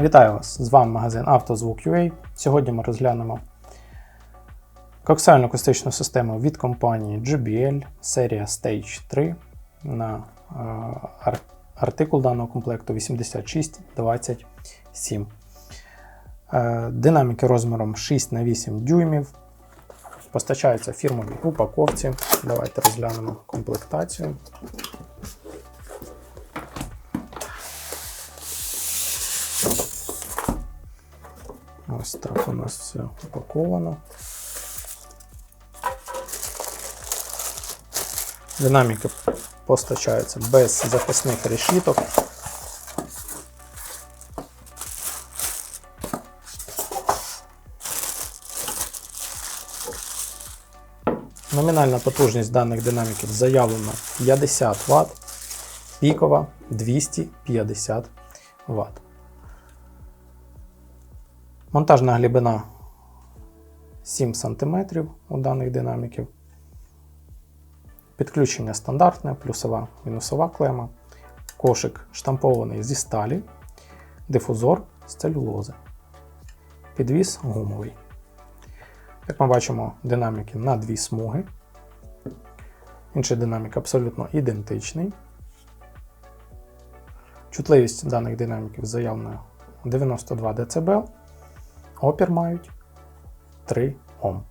Вітаю вас! З вами магазин «Автозвук.UA». Сьогодні ми розглянемо коаксіальну акустичну систему від компанії JBL серія Stage 3 на е, артикул даного комплекту 8627. Е, Динаміки розміром 6 на 8 дюймів. Постачаються в фірмовій упаковці. Давайте розглянемо комплектацію. Ось так у нас все упаковано. Динаміки постачаються без захисних решіток. Номінальна потужність даних динаміків заявлена 50 Вт, пікова 250 Вт. Монтажна глибина 7 см у даних динаміків. Підключення стандартне, плюсова мінусова клема, кошик штампований зі сталі, дифузор з целюлози. Підвіс гумовий. Як ми бачимо, динаміки на дві смуги. Інший динамік абсолютно ідентичний. Чутливість даних динаміків заявлена 92 дБ. Опір мають 3 Ом.